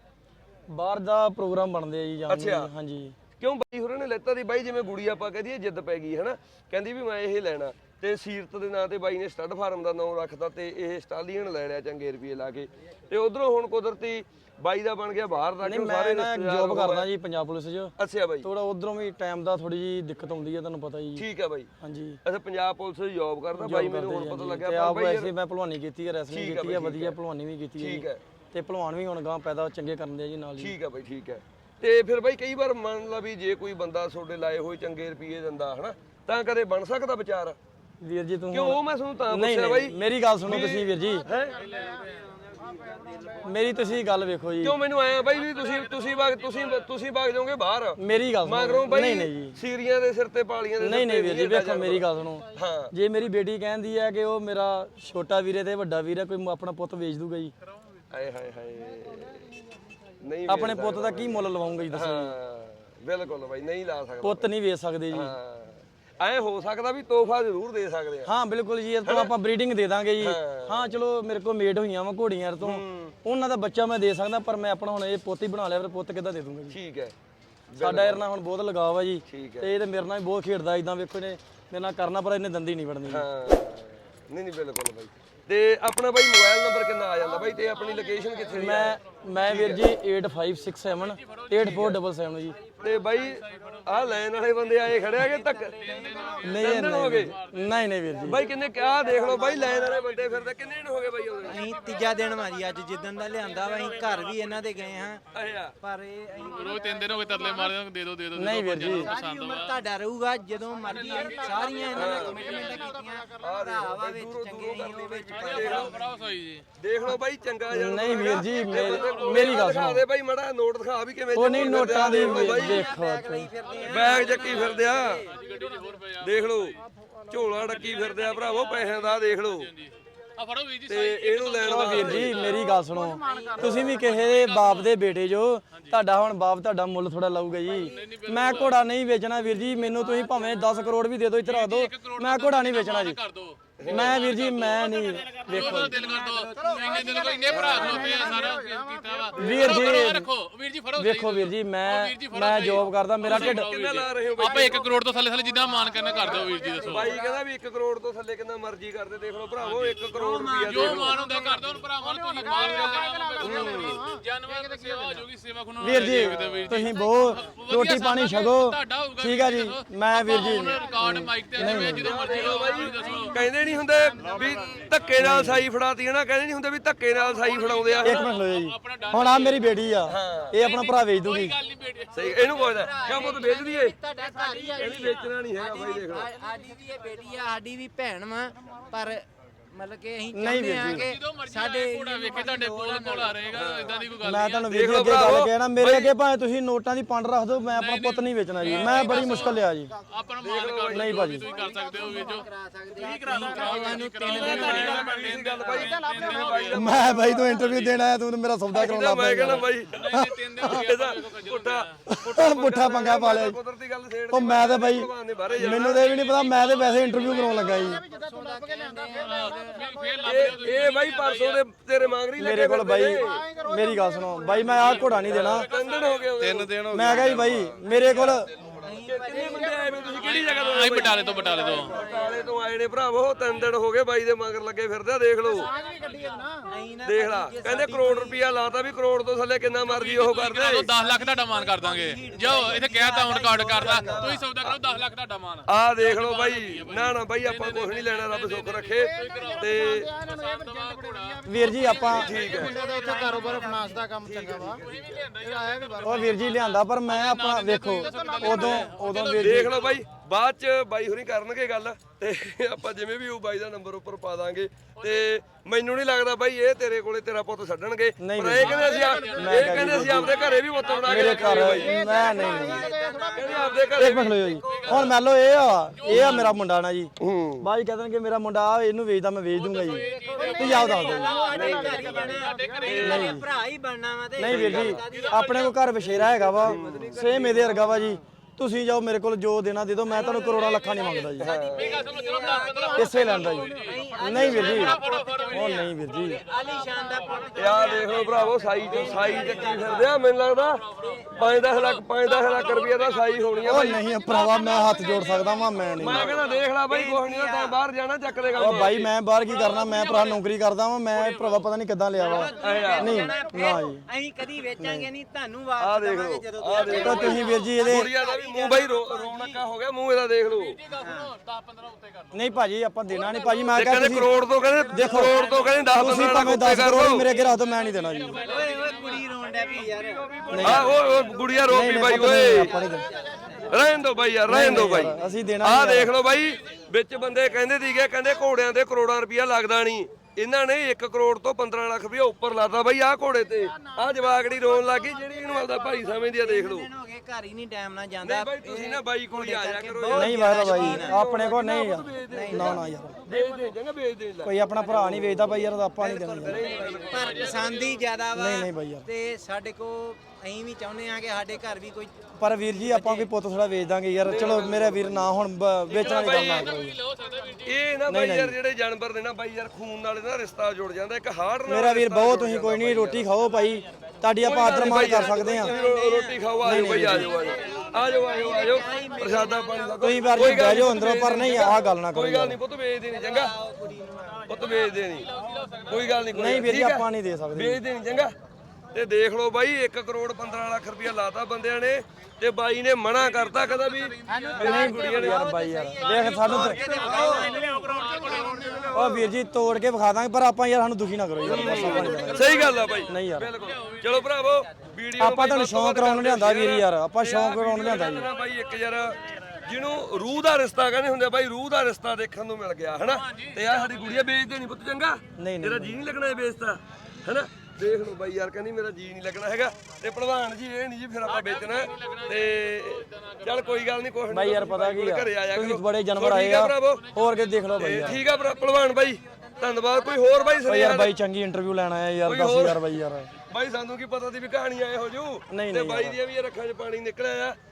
Speaker 2: ਬਾਹਰ ਦਾ ਪ੍ਰੋਗਰਾਮ ਬਣਦੇ ਆ ਜੀ ਜਾਣ ਨੂੰ
Speaker 1: ਅੱਛਾ।
Speaker 2: ਹਾਂਜੀ।
Speaker 1: ਕਿਉਂ ਬਾਈ ਹੋਰਾਂ ਨੇ ਲੈਤਾ ਦੀ? ਬਾਈ ਜਿਵੇਂ ਗੁੜੀ ਆਪਾਂ ਕਹਦੀ ਜਿੱਦ ਪੈ ਗਈ ਹਨਾ? ਕਹਿੰਦੀ ਵੀ ਮੈਂ ਇਹ ਲੈਣਾ। ਤੇ ਸੀਰਤ ਦੇ ਨਾਂ ਤੇ ਬਾਈ ਨੇ ਸਟੱਡ ਫਾਰਮ ਦਾ ਨਾਮ ਰੱਖਤਾ ਤੇ ਇਹ ਸਟਾਲੀਅਨ ਲੈ ਲਿਆ ਚੰਗੇ ਰੁਪਏ ਲਾ ਕੇ। ਤੇ ਉਧਰੋਂ ਹੁਣ ਕੁਦਰਤੀ ਬਾਈ ਦਾ ਬਣ ਗਿਆ ਬਾਹਰ ਦਾ ਕਿਉਂ ਸਾਰੇ ਰਿਸ਼ਤੇਦਾਰ
Speaker 2: ਜੋਬ ਕਰਦਾ। ਜੀ ਪੰਜਾਬ ਪੁਲਿਸ 'ਚ।
Speaker 1: ਅੱਛਾ ਬਾਈ।
Speaker 2: ਥੋੜਾ ਉਧਰੋਂ ਵੀ ਟਾਈਮ ਦਾ ਥੋੜੀ ਜੀ ਦਿੱਕਤ ਆਉਂਦੀ ਹੈ ਤੁਹਾਨੂੰ ਪਤਾ ਜੀ।
Speaker 1: ਠੀਕ ਹੈ ਬਾਈ।
Speaker 2: ਹਾਂਜੀ।
Speaker 1: ਅੱਛਾ ਪੰਜਾਬ ਪੁਲਿਸ ਦੀ ਜੌਬ ਕਰਦਾ ਬਾਈ ਮੈਨੂੰ ਹੁਣ ਪਤਾ ਲੱਗਿਆ ਪਰ ਬਾਈ
Speaker 2: ਵੈਸੇ ਮੈਂ ਭਲਵਾਨੀ ਕੀਤੀ ਹੈ ਰੈਸਲਿੰਗ ਕੀਤੀ ਹੈ ਵਧੀਆ ਭਲਵਾਨੀ ਵੀ ਕੀਤੀ ਹੈ
Speaker 1: ਠੀਕ ਹੈ
Speaker 2: ਤੇ ਭਲਵਾਨ ਵੀ ਹੁਣ ਗਾਂ ਪੈਦਾ ਚੰਗੇ ਕਰਨ ਦੇ ਜੀ ਨਾਲ
Speaker 1: ਠੀਕ ਹੈ ਬਾਈ ਠੀਕ ਹੈ ਤੇ ਫਿਰ ਬਾਈ ਕਈ ਵਾਰ ਮੰਨ ਲਾ ਵੀ ਜੇ ਕੋਈ ਬੰਦਾ ਤੁਹਾਡੇ ਲਾਏ ਹੋਏ ਚੰਗੇ ਰੁਪਏ ਦਿੰਦਾ ਹਨਾ ਤਾਂ ਕਦੇ ਬਣ ਸਕਦਾ ਵਿਚਾਰ?
Speaker 2: ਵੀਰ ਜੀ ਤੂੰ
Speaker 1: ਕਿਉਂ? ਉਹ ਮੈਂ ਤੁਹਾਨੂੰ ਤਾਂ
Speaker 2: ਨਹੀਂ
Speaker 1: ਪੁੱਛਿਆ
Speaker 2: ਨਹੀਂ
Speaker 1: ਬਾਈ।
Speaker 2: ਮੇਰੀ ਗੱਲ ਸੁਣੋ ਤੁਸੀਂ ਵੀਰ ਜੀ।
Speaker 1: ਹੈ?
Speaker 2: ਮੇਰੀ ਤੁਸੀਂ ਗੱਲ ਵੇਖੋ ਜੀ।
Speaker 1: ਕਿਉਂ ਮੈਨੂੰ ਆਇਆ ਬਾਈ ਵੀ ਤੁਸੀਂ ਤੁਸੀਂ ਵਗ ਤੁਸੀਂ ਤੁਸੀਂ ਵਗ ਜਾਓਗੇ ਬਾਹਰ।
Speaker 2: ਮੇਰੀ ਗੱਲ
Speaker 1: ਮਗਰੋਂ
Speaker 2: ਸੁਣੋ
Speaker 1: ਬਾਈ
Speaker 2: ਨਹੀਂ ਨਹੀਂ ਜੀ।
Speaker 1: ਸੀਰੀਆਂ ਦੇ ਸਿਰ ਤੇ ਪਾਲੀਆਂ ਦੇ
Speaker 2: ਨਹੀਂ ਨਹੀਂ ਵੀਰ ਜੀ ਵੇਖੋ ਮੇਰੀ ਗੱਲ ਸੁਣੋ।
Speaker 1: ਹਾਂ।
Speaker 2: ਜੇ ਮੇਰੀ ਬੇਟੀ ਕਹਿੰਦੀ ਹੈ ਕਿ ਉਹ ਮੇਰਾ ਛੋਟਾ ਵੀਰੇ ਤੇ ਵੱਡਾ ਵੀਰ ਹੈ ਕੋਈ ਮ- ਆਪਣਾ ਪੁੱਤ ਵੇਚ ਦੂਗਾ ਜੀ।
Speaker 1: ਹਾਏ ਹਾਏ ਹਾਏ। ਨਹੀਂ
Speaker 2: ਆਪਣੇ ਪੁੱਤ ਦਾ ਕੀ ਮੁੱਲ ਲਵਾਉਂਗਾ ਜੀ ਦੱਸੋ
Speaker 1: ਹਾਂ ਬਿਲਕੁਲ ਬਾਈ ਨਹੀਂ ਲਾ ਸਕਦਾ
Speaker 2: ਪੁੱਤ ਨਹੀਂ ਵੇਚ ਸਕਦੇ ਜੀ।
Speaker 1: ਹਾਂ। ਐ ਹੋ ਸਕਦਾ ਵੀ ਤੋਹਫਾ ਜ਼ਰੂਰ ਦੇ ਸਕਦੇ ਆ।
Speaker 2: ਹਾਂ ਬਿਲਕੁਲ ਜੀ ਇਹ ਤੋਂ ਆਪਾਂ ਬਰੀਡਿੰਗ ਦੇ ਦਾਂਗੇ ਜੀ। ਹਾਂ। ਚਲੋ ਮੇਰੇ ਕੋਲ ਮੇਡ ਹੋਈਆਂ ਵਾ ਘੋੜੀਆਂ ਤੋਂ। ਉਹਨਾਂ ਦਾ ਬੱਚਾ ਮੈਂ ਦੇ ਸਕਦਾ ਪਰ ਮੈਂ ਆਪਣਾ ਹੁਣ ਇਹ ਪੁੱਤ ਬਣਾ ਲਿਆ ਫਿਰ ਪੁੱਤ ਕਿੱਦਾਂ ਦੇ ਦੂੰਗਾ ਜੀ?
Speaker 1: ਠੀਕ ਹੈ।
Speaker 2: ਸਾਡਾ ਇਹਦੇ ਨਾਲ ਹੁਣ ਬਹੁਤ ਲਗਾਵ ਆ ਜੀ। ਤੇ ਇਹ ਤੇ ਮੇਰੇ ਨਾਲ ਵੀ ਬਹੁਤ ਖੇਡਦਾ ਇਦਾਂ ਵੇਖੋ ਨੇ ਮੇਰੇ ਨਾਲ ਕਰਨਾ ਪਰ ਇਹਨੇ ਦੰਦੀ ਨਹੀਂ ਵੜਨੀ
Speaker 1: ਹਾਂ। ਨਹੀਂ ਨਹੀਂ ਬਿਲਕੁਲ ਬਾਈ। ਤੇ ਆਪਣਾ ਬਾਈ ਮੋਬਾਈਲ ਨੰਬਰ ਕਿੰਨਾ ਆ ਜਾਂਦਾ ਬਾਈ? ਤੇ ਆਪਣੀ ਲੋਕੇਸ਼ਨ ਕਿੱਥੇ ਦੀ?
Speaker 2: ਮੈਂ ਮੈਂ ਵੀਰ ਜੀ 8567 8477 ਜੀ।
Speaker 1: ਤੇ ਬਾਈ ਆਹ ਲੈਣ ਵਾਲੇ ਬੰਦੇ ਆਏ ਖੜੇ ਆਗੇ ਤੱਕ?
Speaker 2: ਨਹੀਂ
Speaker 1: ਦਿਨ ਹੋ ਗਏ?
Speaker 2: ਨਹੀਂ ਨਹੀਂ ਵੀਰ ਜੀ।
Speaker 1: ਬਾਈ ਕਿੰਨੇ ਕਿਆ ਦੇਖ ਲਓ ਬਾਈ ਲੈਣ ਵਾਲੇ ਬੰਦੇ ਫਿਰਦੇ ਕਿੰਨੇ ਦਿਨ ਹੋ ਗਏ ਬਾਈ ਆਉਂਦੇ
Speaker 4: ਅਸੀਂ ਤੀਜਾ ਦਿਨ ਮਾਰੀ ਅੱਜ ਜਿੱਦਣ ਦਾ ਲਿਆਂਦਾ ਵਾ ਅਸੀਂ ਘਰ ਵੀ ਇਹਨਾਂ ਦੇ ਗਏ ਹਾਂ। ਪਰ ਇਹ ਅਸੀਂ
Speaker 5: ਰੋਜ਼ ਤਿੰਨ ਦਿਨ ਹੋ ਗਏ ਤਰਲੇ ਮਾਰਦੇ ਨੂੰ ਦੇ ਦੋ ਦੇ ਦੋ
Speaker 2: ਨਹੀਂ ਵੀਰ ਜੀ।
Speaker 4: ਸਾਰੀ ਉਮਰ ਤੁਹਾਡਾ ਰਹੂਗਾ ਜਦੋਂ ਮਰਜ਼ੀ ਸਾਰੀਆਂ ਇਹਨਾਂ ਨੇ ਕਮਿਟਮੈਂਟਾਂ ਕੀਤੀਆਂ। ਭਰਾਵਾ ਵਿੱਚ ਚੰਗੇ ਅਸੀਂ ਉਹ ਵਿੱਚ
Speaker 5: ਭਰਾ ਸੋਈ ਜੀ।
Speaker 1: ਦੇਖ ਲਓ ਬਾਈ ਚੰਗਾ ਜਾਨ
Speaker 2: ਨਹੀਂ ਵੀਰ ਜੀ ਮੇਰੀ- ਮੇਰੀ ਗੱਲ
Speaker 1: ਦਿਖਾ
Speaker 2: ਸੁਣੋ।
Speaker 1: ਦੇ ਬਾਈ ਮੜਾ ਨੋਟ ਦਿਖਾ ਵੀ ਕਿਵੇਂ
Speaker 2: ਉਹ ਨਹੀਂ
Speaker 1: ਫਿਰਦੇ ਆ,
Speaker 2: ਨੋਟਾਂ ਦੀ
Speaker 1: ਦੇਖ ਲਓ ਬਾਈ
Speaker 4: ਫਿਰਦੇ ਆ।
Speaker 1: ਬੈਗ ਚੱਕੀ ਫਿਰਦੇ ਆ। ਦੇਖ ਲਓ ਝੋਲਾ ਡੱਕੀ ਫਿਰਦੇ ਆ ਭਰਾਵੋ ਪੈਸਿਆਂ ਦਾ ਦੇਖ ਲਓ।
Speaker 5: ਆ ਫੜੋ ਵੀਰ ਜੀ
Speaker 1: ਤੇ ਇਹਨੂੰ ਲੈਣ ਦਾ
Speaker 2: ਵੀਰ ਜੀ ਮੇਰੀ ਗੱਲ ਸੁਣੋ। ਤੁਸੀਂ ਵੀ ਕਿਸੇ ਦੇ ਬਾਪ ਦੇ ਬੇਟੇ ਜੋ ਤੁਹਾਡਾ ਹੁਣ ਬਾਪ ਤੁਹਾਡਾ ਮੁੱਲ ਥੋੜਾ ਲਾਊਗਾ ਜੀ। ਮੈਂ ਘੋੜਾ ਨਹੀਂ ਵੇਚਣਾ ਵੀਰ ਜੀ ਮੈਨੂੰ ਤੁਸੀਂ ਭਾਵੇਂ 10 ਕਰੋੜ ਵੀ ਦੇ ਦਿਓ ਇੱਥੇ ਰੱਖ ਦਿਓ ਮੈਂ ਘੋੜਾ ਨਹੀਂ ਵੇਚਣਾ ਜੀ। ਮੈਂ ਵੀਰ ਜੀ ਮੈਂ ਨਹੀਂ ਵੇਖੋ
Speaker 5: ਉਹਦਾ ਦਿਲ ਕਰ ਦੋ। ਇੰਨੇ ਦਿਨ ਕੋਈ ਇੰਨੇ ਭਰਾ ਖਲੋਤੇ ਆ ਸਾਰਾ ਕੀਤਾ ਵਾ।
Speaker 2: ਵੀਰ ਜੀ,
Speaker 5: ਰੱਖੋ। ਵੀਰ ਜੀ ਫੜੋ
Speaker 2: ਵੇਖੋ ਵੀਰ ਜੀ ਮੈਂ ਮੈਂ। ਜੋਬ ਕਰਦਾ ਮੇਰਾ ਢਿੱਡ
Speaker 1: ਕਿੰਨਾ ਲਾ ਰਹੇ ਹੋ ਬਾਈ?
Speaker 5: ਆਪਾਂ 1 ਕਰੋੜ ਤੋਂ ਥੱਲੇ ਥੱਲੇ ਜਿੱਦਾਂ ਮਾਨ ਕਰਨਾ ਕਰ ਦਿਓ ਵੀਰ ਜੀ ਦੱਸੋ।
Speaker 1: ਬਾਈ ਕਹਿੰਦਾ ਵੀ 1 ਕਰੋੜ ਤੋਂ ਥੱਲੇ ਕਿੰਨਾ ਮਰਜ਼ੀ ਕਰਦੇ ਦੇਖ ਲਓ ਭਰਾਵੋ 1 ਕਰੋੜ ਰੁਪਈਆ
Speaker 5: ਜੋ
Speaker 1: ਦੇਖ
Speaker 5: ਮਾਨ ਹੁੰਦਾ ਕਰ ਦਿਓ ਭਰਾਵਾਂ ਨੂੰ ਤੁਸੀਂ ਮਾਨ ਕਰਦੇ ਜਾਨਵਰ ਦੀ ਸੇਵਾ ਹੋ ਜਾਊਗੀ ਸੇਵਾ ਖੁਣਾ
Speaker 2: ਵੀਰ ਜੀ ਤੁਸੀਂ ਬਹੁਤ ਰੋਟੀ ਪਾਣੀ ਛਕੋ। ਠੀਕ ਆ ਜੀ। ਮੈਂ ਵੀਰ ਜੀ
Speaker 5: ਰਿਕਾਰਡ ਮਾਈਕ ਤੇ ਜਦੋਂ ਮਰਜ਼ੀ ਲਓ ਬਾਈ ਦੱਸੋ।
Speaker 1: ਕਹਿੰਦੇ ਨਹੀਂ ਹੁੰਦੇ ਵੀ ਧੱਕੇ ਨਾਲ ਸਾਈ ਫੜਾਤੀ ਹੈ ਨਾ ਕਹਿੰਦੇ ਨਹੀਂ ਹੁੰਦੇ ਵੀ ਧੱਕੇ ਨਾਲ ਸਾਈ ਫੜਾਉਂਦੇ ਆ
Speaker 2: ਇੱਕ ਮਿੰਟ ਲਓ ਜੀ ਹੁਣ ਆ ਮੇਰੀ ਬੇਟੀ ਆ ਇਹ ਆਪਣਾ ਭਰਾ ਵੇਚ ਦੂਗੀ
Speaker 1: ਸਹੀ ਇਹਨੂੰ ਪੁੱਛਦਾ ਕਿਉਂ ਪੁੱਤ ਵੇਚ ਦਈਏ
Speaker 4: ਤੁਹਾਡਾ ਘਰ ਹੀ ਆ
Speaker 1: ਇਹਨੂੰ ਵੇਚਣਾ ਨਹੀਂ ਹੈਗਾ ਬਾਈ ਦੇਖ ਲਓ
Speaker 4: ਸਾਡੀ ਵੀ ਇਹ ਬੇਟੀ ਆ ਸਾਡੀ ਵੀ ਭੈਣ ਵਾ ਪਰ ਮਤਲਬ ਕਿ ਅਸੀਂ
Speaker 2: ਨਹੀਂ
Speaker 4: ਚਾਹੁੰਦੇ
Speaker 2: ਵੀਰ
Speaker 4: ਆ
Speaker 2: ਜੀ।
Speaker 4: ਕਿ
Speaker 5: ਜਦੋਂ ਮਰਜ਼ੀ
Speaker 4: ਸਾਡੇ
Speaker 5: ਸਾਡੇ ਘੋੜਾ ਵੇਖੇ ਤੁਹਾਡੇ ਕੋਲ ਕੋਲ ਆ ਰਹੇਗਾ ਇਦਾਂ ਦੀ ਕੋਈ ਗੱਲ
Speaker 2: ਮੈਂ ਤੁਹਾਨੂੰ ਵੀਰ ਜੀ
Speaker 1: ਦੇਖ ਲਓ
Speaker 2: ਅੱਗੇ ਗੱਲ
Speaker 1: ਭਰਾਵੋ,
Speaker 2: ਕਹਿਣਾ ਮੇਰੇ ਅੱਗੇ ਭਾਵੇਂ ਤੁਸੀਂ ਨੋਟਾਂ ਦੀ ਪੰਡ ਰੱਖ ਦਿਓ ਮੈਂ ਆਪਣਾ ਪੁੱਤ ਨਹੀਂ ਵੇਚਣਾ ਜੀ। ਮੈਂ ਬੜੀ ਮੁਸ਼ਕਲ ਆ ਜੀ।
Speaker 5: ਆਪਾਂ ਨੂੰ ਮਾਨ ਕਰ
Speaker 2: ਨਹੀਂ ਭਾਜੀ।
Speaker 5: ਤੁਸੀਂ ਕਰ ਸਕਦੇ ਹੋ ਵੀਰ ਜੋ।
Speaker 4: ਕਰਾ ਸਕਦੇ ਆ। ਕਰਾ ਨੂੰ ਤਿੰਨ ਦਿਨ
Speaker 1: ਗੱਲ ਬਾਈ
Speaker 2: ਮੈਂ ਬਾਈ ਤੋਂ ਇੰਟਰਵਿਊ ਦੇਣ ਆਇਆ ਤੂੰ ਮੇਰਾ ਸੌਦਾ ਕਰਾਉਣ
Speaker 1: ਮੈਂ ਕਹਿੰਦਾ ਪੁੱਠਾ
Speaker 2: ਪੁੱਠਾ ਪੰਗਾ ਪਾ ਲਿਆ ਜੀ।
Speaker 1: ਕੁਦਰਤੀ ਗੱਲ ਛੇੜ
Speaker 2: ਉਹ ਮੈਂ ਤਾਂ
Speaker 1: ਜਾਣਾ
Speaker 2: ਮੈਨੂੰ ਤਾਂ ਇਹ ਵੀ ਨਹੀਂ ਪਤਾ ਮੈਂ ਤਾਂ ਵੈਸੇ ਇੰਟਰਵਿਊ ਕਰਾਉਣ ਲੱਗਾ ਜੀ।
Speaker 1: ਇਹ ਇਹ ਬਾਈ ਪਰਸੋਂ ਦੇ ਤੇਰੇ ਮੰਗਰੀ ਲੱਗੇ
Speaker 2: ਮੇਰੇ ਕੋਲ ਬਾਈ ਮੇਰੀ ਗੱਲ ਸੁਣੋ। ਬਾਈ ਮੈਂ ਆਹ ਘੋੜਾ ਨਹੀਂ ਦੇਣਾ।
Speaker 1: ਤਿੰਨ ਹੋ ਗਏ ਤਿੰਨ ਦਿਨ
Speaker 2: ਮੈਂ ਕਿਹਾ ਜੀ ਬਾਈ ਮੇਰੇ ਕੋਲ
Speaker 1: ਕਿੰਨੇ ਬੰਦੇ ਆਏ ਵੇ ਤੁਸੀਂ? ਕਿਹੜੀ ਜਗ੍ਹਾ ਤੋਂ
Speaker 5: ਅਸੀਂ ਬਟਾਲੇ ਤੋਂ ਬਟਾਲੇ ਤੋਂ।
Speaker 1: ਬਟਾਲੇ ਤੋਂ ਆਏ ਨੇ ਭਰਾਵੋ ਤਿੰਨ ਦਿਨ ਹੋ ਗਏ ਬਾਈ ਦੇ ਮਗਰ ਲੱਗੇ ਫਿਰਦੇ ਆ ਦੇਖ ਲਓ। ਦੇਖ ਲਾ ਕਹਿੰਦੇ ਕਰੋੜ ਰੁਪਇਆ ਲਾਤਾ ਵੀ ਕਰੋੜ ਤੋਂ ਥੱਲੇ ਕਿੰਨਾ ਮਰਜ਼ੀ ਉਹ ਕਰਦੇ।
Speaker 5: ਉਹ 10 ਲੱਖ ਤੁਹਾਡਾ ਮਾਨ ਕਰ ਦਾਂਗੇ। ਜੋ ਇੱਥੇ ਕਹਿਤਾ ਹੁਣ ਰਿਕਾਰਡ ਕਰਦਾ। ਤੁਸੀਂ ਸੌਦਾ ਕਰੋ 10 ਲੱਖ ਤੁਹਾਡਾ ਮਾਨ।
Speaker 1: ਆਹ ਦੇਖ ਲਓ ਬਾਈ ਨਾ ਨਾ ਬਾਈ ਆਪਾਂ ਕੁਝ ਨਹੀਂ ਲੈਣਾ ਰੱਬ ਸੁੱਖ ਰੱਖੇ। ਤੇ
Speaker 2: ਵੀਰ ਜੀ ਆਪਾਂ
Speaker 6: ਮੁੰਡੇ ਦਾ ਉੱਥੇ ਕਾਰੋਬਾਰ ਫਾਈਨਾਂਸ ਦਾ ਕੰਮ ਚੰਗਾ ਵਾ।
Speaker 2: ਉਹ ਵੀਰ ਜੀ ਲਿਆਂਦਾ ਪਰ ਮੈਂ ਆਪਣਾ ਵੇਖੋ ਉਦੋਂ ਉਦੋਂ ਵੀਰ ਜੀ
Speaker 1: ਦੇਖ ਲਓ ਬਾਈ। ਬਾਅਦ ਚ ਬਾਈ ਹੋਰੀ ਕਰਨਗੇ ਗੱਲ ਤੇ ਆਪਾਂ ਜਿਵੇਂ ਵੀ ਉਹ ਬਾਈ ਦਾ ਨੰਬਰ ਉੱਪਰ ਪਾ ਦਾਂਗੇ ਤੇ ਮੈਨੂੰ ਨਹੀਂ ਲੱਗਦਾ ਬਾਈ ਇਹ ਤੇਰੇ ਕੋਲੇ ਤੇਰਾ ਪੁੱਤ ਛੱਡਣਗੇ।
Speaker 2: ਨਹੀਂ
Speaker 1: ਪਰ ਇਹ ਕਹਿੰਦੇ ਅਸੀਂ ਆਪ- ਇਹ ਕਹਿੰਦੇ ਅਸੀਂ ਆਪਦੇ ਘਰੇ ਵੀ ਪੁੱਤ ਬਣਾ ਕੇ
Speaker 2: ਮੇਰੇ
Speaker 1: ਰੱਖਾਂਗੇ ਬਾਈ
Speaker 2: ਮੈਂ ਨਹੀਂ।
Speaker 1: ਕਹਿੰਦੇ ਆਪਦੇ ਘਰੇ
Speaker 2: ਇੱਕ ਮਿੰਟ ਲਿਓ ਜੀ। ਹੁਣ ਮੰਨ ਲਓ ਇਹ ਆ ਇਹ ਆ ਮੇਰਾ ਮੁੰਡਾ ਨਾ ਜੀ।
Speaker 1: ਹੂੰ।
Speaker 2: ਬਾਈ ਕਹਿੰਦੇ ਕਿ ਮੇਰਾ ਮੁੰਡਾ ਆ ਇਹਨੂੰ ਵੇਚਦਾ ਮੈਂ ਵੇਚ ਦੂੰਗਾ ਜੀ। ਤੁਸੀਂ ਆਪ ਦੱਸ ਦਿਓ। ਜੀ।
Speaker 4: ਸਾਡੇ ਘਰ ਹੀ ਜਾਣਾ ਨਹੀਂ ਭਰਾ ਹੀ ਬਣਨਾ ਵਾ ਤੇ
Speaker 2: ਨਹੀਂ ਵੀਰ ਜੀ ਆਪਣੇ ਕੋਲ ਘਰ ਬਸ਼ੇਰਾ ਹੈਗਾ ਵਾ। ਸੇਮ ਇਹਦੇ ਵਰਗਾ ਵਾ ਜੀ। ਤੁਸੀਂ ਜਾਓ ਮੇਰੇ ਕੋਲ ਜੋ ਦੇਣਾ ਦੇ ਦਿਓ ਮੈਂ ਤੁਹਾਨੂੰ ਕਰੋੜਾਂ ਲੱਖਾਂ ਨਹੀਂ ਮੰਗਦਾ ਜੀ। ਇਸੇ ਲੈਂਦਾ ਜੀ? ਨਹੀਂ ਵੀਰ ਜੀ। ਉਹ ਨਹੀਂ ਵੀਰ ਜੀ।
Speaker 4: ਆਲੀ ਸ਼ਾਨ ਦਾ ਪੁੱਤ
Speaker 1: ਯਾਰ ਦੇਖ ਲਓ ਭਰਾਵੋ ਸਾਈ ਚ ਸਾਈ ਚੱਕੀ ਫਿਰਦੇ ਆ ਮੈਨੂੰ ਲੱਗਦਾ 5-10 ਲੱਖ 5-10 ਲੱਖ ਰੁਪਏ ਦਾ ਸਾਈ ਹੋਣੀ ਆ
Speaker 2: ਉਹ
Speaker 1: ਬਾਈ।
Speaker 2: ਨਹੀਂ ਭਰਾਵਾ ਮੈਂ ਹੱਥ ਜੋੜ ਸਕਦਾ ਵਾਂ ਮੈਂ ਨਹੀਂ।
Speaker 1: ਮੈਂ ਕਹਿੰਦਾ ਦੇਖ ਲੈ ਬਾਈ ਕੁਛ ਨਹੀਂ ਤਾਂ ਬਾਹਰ ਜਾਣਾ ਚੱਕ ਦੇ
Speaker 2: ਉਹ
Speaker 1: ਕੰਮ।
Speaker 2: ਬਾਈ ਮੈਂ ਬਾਹਰ ਕੀ ਕਰਨਾ ਮੈਂ ਭਰਾ ਨੌਕਰੀ ਕਰਦਾ ਵਾਂ ਮੈਂ ਭਰਾਵਾ ਪਤਾ ਨਹੀਂ ਕਿੱਦਾਂ ਲਿਆ ਵਾ। ਨਹੀਂ ਨਾ ਜੀ।
Speaker 4: ਅਸੀਂ ਕਦੀ ਵੇਚਾਂਗੇ ਨਹੀਂ। ਤੁਹਾਨੂੰ ਵਾਪਸ ਦੇਵਾਂਗੇ ਜਦੋਂ
Speaker 1: ਆਹ ਦੇਖ
Speaker 2: ਤਾਂ ਤੁਸੀਂ ਵੀਰ ਜੀ ਇਹਦੇ
Speaker 1: ਕੁੜੀਆਂ ਦਾ ਵੀ ਮੂੰਹ ਬਾਈ ਰੌਣਕਾ ਹੋ ਗਿਆ ਮੂੰਹ ਇਹਦਾ ਦੇਖ ਲਓ।
Speaker 2: ਨਹੀਂ ਭਾਜੀ ਆਪਾਂ ਦੇਣਾ ਨਹੀਂ ਭਾਜੀ ਮੈਂ ਕਹਿੰਦਾ
Speaker 1: ਕਹਿੰਦੇ ਕਰੋੜ ਤੋਂ ਕਹਿੰਦੇ ਕਰੋੜ ਤੋਂ ਕਹਿੰਦੇ 10
Speaker 2: ਤੁਸੀਂ
Speaker 1: 15 ਲੱਖ
Speaker 2: ਭਾਵੇਂ
Speaker 1: ਉੱਤੇ
Speaker 2: 10
Speaker 1: ਕਰ
Speaker 2: ਕਰੋੜ ਮੇਰੇ ਅੱਗੇ ਰੱਖ ਦਿਓ ਮੈਂ ਨਹੀਂ ਦੇਣਾ ਜੀ।
Speaker 4: ਓਏ ਓਏ ਕੁੜੀ ਰੋਣ ਡੈ ਪਈ ਯਾਰ।
Speaker 1: ਆ ਗੁੜੀਆ ਬਾਈ ਓਏ। ਰਹਿਣ ਦੋ ਬਾਈ ਯਾਰ ਰਹਿਣ ਦੋ ਬਾਈ।
Speaker 2: ਅਸੀਂ ਦੇਣਾ
Speaker 1: ਆਹ
Speaker 2: ਨਹੀਂ
Speaker 1: ਦੇਖ ਲਓ ਬਾਈ ਵਿੱਚ ਬੰਦੇ ਕਹਿੰਦੇ ਸੀਗੇ ਕਹਿੰਦੇ ਘੋੜਿਆਂ ਦੇ ਕਰੋੜਾਂ ਰੁਪਇਆ ਲੱਗਦਾ ਨਹੀਂ। ਇਹਨਾਂ ਨੇ 1 ਕਰੋੜ ਤੋਂ 15 ਲੱਖ ਰੁਪਇਆ ਉੱਪਰ ਲਾਤਾ ਬਾਈ ਆਹ ਘੋੜੇ ਤੇ। ਆਹ ਜਵਾਗੜੀ ਰੋਣ ਲੱਗੀ ਜਿਹੜੀ ਇਹਨੂੰ ਆਪਦਾ ਭਾਈ ਸਮਝਦੀ ਆ ਦੇਖ ਲਓ।
Speaker 4: ਦਿਨ ਹੋ ਗਏ ਘਰ ਹੀ ਨਹੀਂ ਟਾਈਮ ਨਾਲ ਜਾਂਦਾ।
Speaker 1: ਨਹੀਂ ਬਾਈ ਤੁਸੀਂ ਨਾ ਬਾਈ ਕੋਲ ਹੀ ਆ ਜਾ ਕਰੋ
Speaker 4: ਬਹੁਤ
Speaker 2: ਨਹੀਂ ਵਾਰਾ ਬਾਈ ਆਪਣੇ ਕੋਲ ਨਹੀਂ ਯਾਰ ਨਾ ਨਾ ਯਾਰ।
Speaker 1: ਵੇਚ ਦੇ ਚੰਗਾ ਵੇਚ ਦੇ ਲੈ।
Speaker 2: ਕੋਈ ਆਪਣਾ ਭਰਾ ਨਹੀਂ ਵੇਚਦਾ ਬਾਈ ਯਾਰ ਆਪਾਂ ਨਹੀਂ ਯਾਰ।
Speaker 4: ਪਰ ਪਸੰਦ ਹੀ ਜ਼ਿਆਦਾ ਵਾ
Speaker 2: ਨਹੀਂ, ਨਹੀਂ ਬਾਈ ਯਾਰ।
Speaker 4: ਤੇ ਸਾਡੇ ਕੋ ਅਸੀਂ ਵੀ ਚਾਹੁੰਦੇ ਆ ਕਿ ਸਾਡੇ ਘਰ ਵੀ ਕੋਈ
Speaker 2: ਪਰ ਵੀਰ ਜੀ ਆਪਾਂ ਕੋਈ ਪੁੱਤ ਥੋੜਾ ਵੇਚ ਦਾਂਗੇ ਯਾਰ। ਚਲੋ ਮੇਰੇ ਵੀਰ ਨਾ ਹੁਣ ਬ- ਵੇਚਣਾ ਨਹੀਂ ਕਰਨਾ ਕੋਈ
Speaker 1: ਇਹ ਨਾ ਬਾਈ ਯਾਰ ਜਿਹੜੇ ਜਾਨਵਰ ਨੇ ਨਾ ਬਾਈ ਯਾਰ ਖੂਨ ਨਾਲ ਇਹਦਾ ਰਿਸ਼ਤਾ ਜੁੜ ਜਾਂਦਾ ਇੱਕ ਹਾਰਟ ਨਾਲ
Speaker 2: ਮੇਰਾ ਵੀਰ ਬਹੁਤ ਤੁਸੀਂ ਕੋਈ ਨਹੀਂ ਰੋਟੀ ਖਾਓ ਭਾਈ। ਤੁਹਾਡੀ ਆਪਾਂ ਆਦਰ ਮਾਣ ਕਰ ਸਕਦੇ ਆ
Speaker 1: ਤੁਸੀਂ ਰੋ- ਰੋਟੀ ਖਾਓ ਆ ਜਾਓ ਬਾਈ ਆ ਜਾਓ ਆ ਜਾਓ ਆ ਜਾਓ ਆ ਜਾਓ ਆ ਜਾਓ ਪ੍ਰਸ਼ਾਦਾ ਪਾਣੀ ਦਾ
Speaker 2: ਤੁਸੀਂ ਵਾਰ ਜੀ ਬਹਿ ਜਾਓ ਅੰਦਰੋਂ ਪਰ ਨਹੀਂ ਆਹ ਗੱਲ ਨਾ ਕਰੋ
Speaker 1: ਕੋਈ ਗੱਲ ਨਹੀਂ ਪੁੱਤ ਵੇਚ ਦੇਣੀ ਚੰਗਾ? ਪੁੱਤ ਵੇਚ ਦੇਣੀ ਕੋਈ ਗੱਲ ਨਹੀਂ ਕੋਈ
Speaker 2: ਨਹੀਂ ਵੀਰ ਜੀ? ਆਪਾਂ ਨਹੀਂ ਦੇ ਸਕਦੇ।
Speaker 1: ਵੇਚ ਦੇਣੀ ਚੰਗਾ? ਤੇ ਦੇਖ ਲਓ ਬਾਈ 1 ਕਰੋੜ 15 ਲੱਖ ਰੁਪਇਆ ਲਾਤਾ ਬੰਦਿਆਂ ਨੇ ਤੇ ਬਾਈ ਨੇ ਮਨਾ ਕਰਤਾ ਕਦਾ ਵੀ ਮੇਰੀ ਕੁੜੀਆਂ ਨੇ
Speaker 2: ਯਾਰ ਬਾਈ ਯਾਰ। ਦੇਖ ਸਾਨੂੰ ਉਹ ਵੀਰ ਜੀ ਤੋੜ ਕੇ ਵਿਖਾ ਦਾਂਗੇ ਪਰ ਆਪਾਂ ਯਾਰ ਸਾਨੂੰ ਦੁਖੀ ਨਾ ਕਰੋ ਯਾਰ ਬਸ ਆਪਾਂ।
Speaker 1: ਸਹੀ ਗੱਲ ਆ ਬਾਈ।
Speaker 2: ਨਹੀਂ ਯਾਰ।
Speaker 1: ਬਿਲਕੁਲ। ਚਲੋ ਭਰਾਵੋ ਵੀਡੀਓ
Speaker 2: ਆਪਾਂ ਤੁਹਾਨੂੰ ਸ਼ੌਂਕ ਕਰਾਉਣ ਲਿਆਂਦਾ ਵੀਰ ਯਾਰ। ਆਪਾਂ ਸ਼ੌਂਕ ਕਰਾਉਣ ਲਿਆਂਦਾ ਜੀ
Speaker 1: ਬਾਈ ਇੱਕ ਯਾਰ ਜਿਹਨੂੰ ਰੂਹ ਦਾ ਰਿਸ਼ਤਾ ਕਹਿੰਦੇ ਹੁੰਦੇ ਆ ਬਾਈ ਰੂਹ ਦਾ ਰਿਸ਼ਤਾ ਦੇਖਣ ਨੂੰ ਮਿਲ ਗਿਆ ਹਨਾ? ਤੇ ਆ ਸਾਡੀ ਗੁੜੀਆ ਵੇਚਦੇ ਨਹੀਂ ਪੁੱਤ ਚੰਗਾ?
Speaker 2: ਨਹੀਂ,
Speaker 1: ਤੇਰਾ ਜੀ ਨਹੀਂ ਲੱਗਣਾ ਇਹ ਵੇਚਤਾ ਹਨਾ? ਦੇਖ ਲਓ ਬਾਈ ਯਾਰ ਕਹਿੰਦੀ ਮੇਰਾ ਜੀ ਨਹੀਂ ਲੱਗਣਾ ਹੈਗਾ ਤੇ ਭਲਵਾਨ ਜੀ ਇਹ ਨਹੀਂ ਜੀ ਫਿਰ ਆਪਾਂ ਵੇਚਣਾ। ਤੇ ਚੱਲ ਕੋਈ ਗੱਲ ਨਹੀਂ ਕੋਈ
Speaker 2: ਬਾਈ ਯਾਰ ਪਤਾ ਕੀ ਆ?
Speaker 1: ਘਰੇ ਆਇਆ
Speaker 2: ਤੁਸੀਂ
Speaker 1: ਕਰੋ।
Speaker 2: ਬੜੇ ਜਾਨਵਰ
Speaker 1: ਸੋ
Speaker 2: ਆਏ ਆ
Speaker 1: ਭਰਾਵੋ?
Speaker 2: ਹੋਰ ਕੇ ਦੇਖ ਲਓ ਬਾਈ ਯਾਰ।
Speaker 1: ਠੀਕ ਆ ਭਰਾ ਭਲਵਾਨ ਬਾਈ ਧੰਨਵਾਦ। ਕੋਈ ਹੋਰ ਬਾਈ ਸਰ
Speaker 2: ਯਾਰ ਬਾਈ ਚੰਗੀ ਇੰਟਰਵਿਊ ਲੈਣ ਆਇਆ ਯਾਰ
Speaker 1: ਕੋਈ
Speaker 2: 10000
Speaker 1: ਹੋਰ?
Speaker 2: ਬਾਈ ਯਾਰ।
Speaker 1: ਬਾਈ ਸਾਨੂੰ ਕੀ ਪਤਾ ਸੀ ਵੀ ਕਹਾਣੀ ਆਏ ਹੋ ਜੂ
Speaker 2: ਨਹੀਂ,
Speaker 1: ਤੇ ਬਾਈ ਦੀਆਂ ਵੀ ਯਾਰ ਅੱਖਾਂ 'ਚ ਪਾਣੀ ਨਿਕਲਿਆ ਆ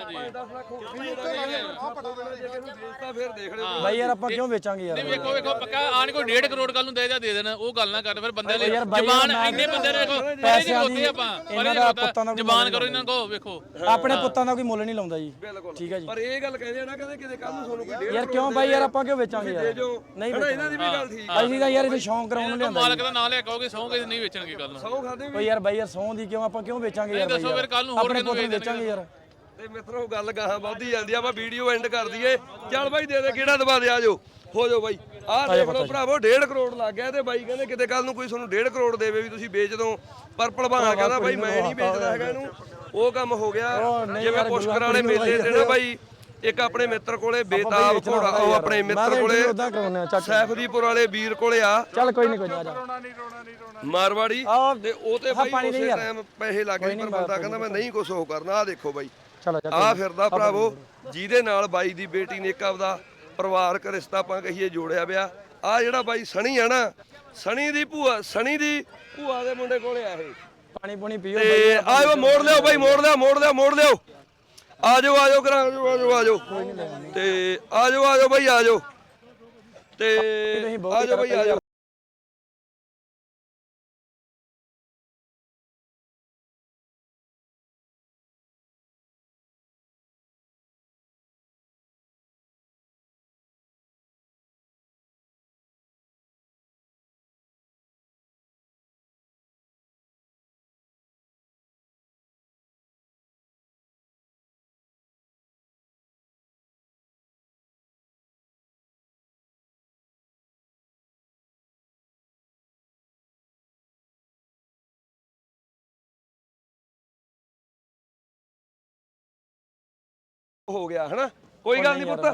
Speaker 1: 5 ਬਾਈ
Speaker 2: ਯਾਰ ਆਪਾਂ ਕਿਉਂ ਵੇਚਾਂਗੇ ਯਾਰ?
Speaker 5: ਵੇਖੋ ਵੇਖੋ ਪੱਕਾ ਆਣ ਕੋਈ 1.5 ਕਰੋੜ ਕੱਲ ਨੂੰ ਦੇ ਜਾਂ ਦੇ ਦੇਣਾ ਉਹ ਗੱਲ ਨਾ ਕਰ ਫਿਰ ਬੰਦੇ ਲਈ ਜ਼ਬਾਨ ਇੰਨੇ ਬੰਦੇ ਨੇ ਵੇਖੋ ਪੈਸੇ ਹੋਤੇ ਆਪਾਂ
Speaker 2: ਇਹਨਾਂ ਦਾ ਪੁੱਤਾਂ ਦਾ
Speaker 5: ਜ਼ਬਾਨ ਕਰੋ ਇਹਨਾਂ ਕੋ ਵੇਖੋ।
Speaker 2: ਆਪਣੇ ਪੁੱਤਾਂ ਦਾ ਕੋਈ ਮੁੱਲ ਨਹੀਂ ਲਾਉਂਦਾ ਜੀ। ਠੀਕ ਹੈ ਜੀ।
Speaker 1: ਪਰ ਇਹ ਗੱਲ ਕਹਿੰਦੇ ਨਾ ਕਹਿੰਦੇ ਕਿਤੇ ਕੱਲ ਨੂੰ ਤੁਹਾਨੂੰ ਕੋਈ 1.5
Speaker 2: ਯਾਰ ਕਿਉਂ ਬਾਈ ਯਾਰ ਆਪਾਂ ਕਿਉਂ ਵੇਚਾਂਗੇ ਯਾਰ? ਨਹੀਂ
Speaker 1: ਇਹਨਾਂ ਦੀ ਵੀ ਗੱਲ ਠੀਕ
Speaker 2: ਅਸੀਂ ਤਾਂ ਯਾਰ ਇਹ ਸ਼ੌਂਕ ਕਰਾਉਣ ਲਿਆਂਦਾ
Speaker 5: ਮਾਲਕ ਦਾ ਨਾਂ ਲੈ ਕਹੋਗੇ ਸੌਂਗੇ ਨਹੀਂ ਵੇਚਣਗੇ ਕੱਲ ਨੂੰ।
Speaker 1: ਸੌਂ ਖਾਦੇ
Speaker 2: ਵੀ। ਯਾਰ ਬਾਈ ਯਾਰ ਸੌਂ ਦੀ ਕਿਉਂ ਆਪਾਂ ਕਿਉਂ ਵੇਚਾਂਗੇ ਯਾਰ
Speaker 5: ਦੱਸੋ ਫਿਰ ਕੱਲ ਨੂੰ ਹੋਰ ਕਿਹਨੂੰ
Speaker 2: ਵੇਚਾਂਗੇ
Speaker 1: ਤੇ ਮਿੱਤਰੋ ਗੱਲ ਗਾਹਾਂ ਵੱਧਦੀ ਜਾਂਦੀ ਆ ਆਪਾਂ ਵੀਡੀਓ ਐਂਡ ਕਰ ਦਈਏ। ਚੱਲ ਬਾਈ ਦੇ ਦੇ ਕਿਹੜਾ ਦਬਾ ਦੇ ਆਜੋ ਹੋ ਜਾਓ ਬਾਈ। ਆਹ ਦੇਖ ਲਓ ਭਰਾਵੋ 1.5 ਕਰੋੜ ਲੱਗ ਗਿਆ ਤੇ ਬਾਈ ਕਹਿੰਦੇ ਕਿਤੇ ਕੱਲ ਨੂੰ ਕੋਈ ਤੁਹਾਨੂੰ 1.5 ਕਰੋੜ ਦੇਵੇ ਵੀ ਤੁਸੀਂ ਵੇਚ ਦੋ ਪਰ ਭਲਵਾਨ ਕਹਿੰਦਾ ਬਾਈ ਮੈਂ ਨਹੀਂ ਵੇਚਦਾ ਹੈਗਾ ਇਹਨੂੰ। ਉਹ ਕੰਮ ਹੋ ਗਿਆ। ਜਿਵੇਂ ਪੁਸ਼ਕਰ ਵਾਲੇ ਮੇਲੇ ਤੇ ਨਾ ਬਾਈ ਇੱਕ ਆਪਣੇ ਮਿੱਤਰ ਕੋਲੇ ਬੇਤਾਬ ਘੋੜਾ ਉਹ। ਆਪਣੇ ਮਿੱਤਰ ਕੋਲੇ ਸੈਫਦੀਪੁਰ ਵਾਲੇ ਵੀਰ ਕੋਲੇ ਆ।
Speaker 2: ਚੱਲ ਕੋਈ ਨਹੀਂ ਕੋਈ ਆ ਜਾ।
Speaker 1: ਮਾਰਵਾੜੀ। ਤੇ ਉਹ ਤੇ ਬਾਈ ਉਸੇ। ਟਾਈਮ ਪੈਸੇ ਲੱਗ ਗਏ ਪਰ ਬੰਦਾ। ਕਹਿੰਦਾ ਮੈਂ ਨਹੀਂ। ਕੁਛ ਉਹ ਕਰਨਾ ਆ ਦੇਖੋ ਬਾਈ।
Speaker 2: ਚਲੋ
Speaker 1: ਆ ਫਿਰਦਾ ਭਰਾਵੋ ਜਿਹਦੇ ਨਾਲ ਬਾਈ ਦੀ ਬੇਟੀ ਨੇ ਇੱਕ ਆਪਦਾ ਪਰਿਵਾਰਕ ਰਿਸ਼ਤਾ ਆਪਾਂ ਕਹੀਏ ਜੋੜਿਆ ਪਿਆ। ਆ ਜਿਹੜਾ ਬਾਈ ਸਣੀ ਆ ਨਾ ਸਣੀ ਦੀ ਭੂਆ ਸਣੀ ਦੀ ਭੂਆ ਦੇ ਮੁੰਡੇ ਕੋਲੇ ਆ ਇਹ।
Speaker 2: ਪਾਣੀ ਪੂਣੀ ਪੀਓ
Speaker 1: ਤੇ ਆਇਓ ਮੋੜ ਲਿਓ ਬਾਈ ਮੋੜ ਲਿਓ ਮੋੜ ਲਿਓ ਮੋੜ ਲਿਓ ਆ ਜਾਓ ਆ ਜਾਓ ਕਰਾਂ ਆ ਜਾਓ ਆ ਜਾਓ ਤੇ ਆ ਜਾਓ ਆ ਜਾਓ ਬਾਈ ਆ ਜਾਓ ਤੇ ਆ ਜਾਓ ਬਾਈ ਆ ਜਾਓ ਹੋ ਗਿਆ ਹਨਾ? ਕੋਈ ਗੱਲ ਨਹੀਂ ਪੁੱਤ।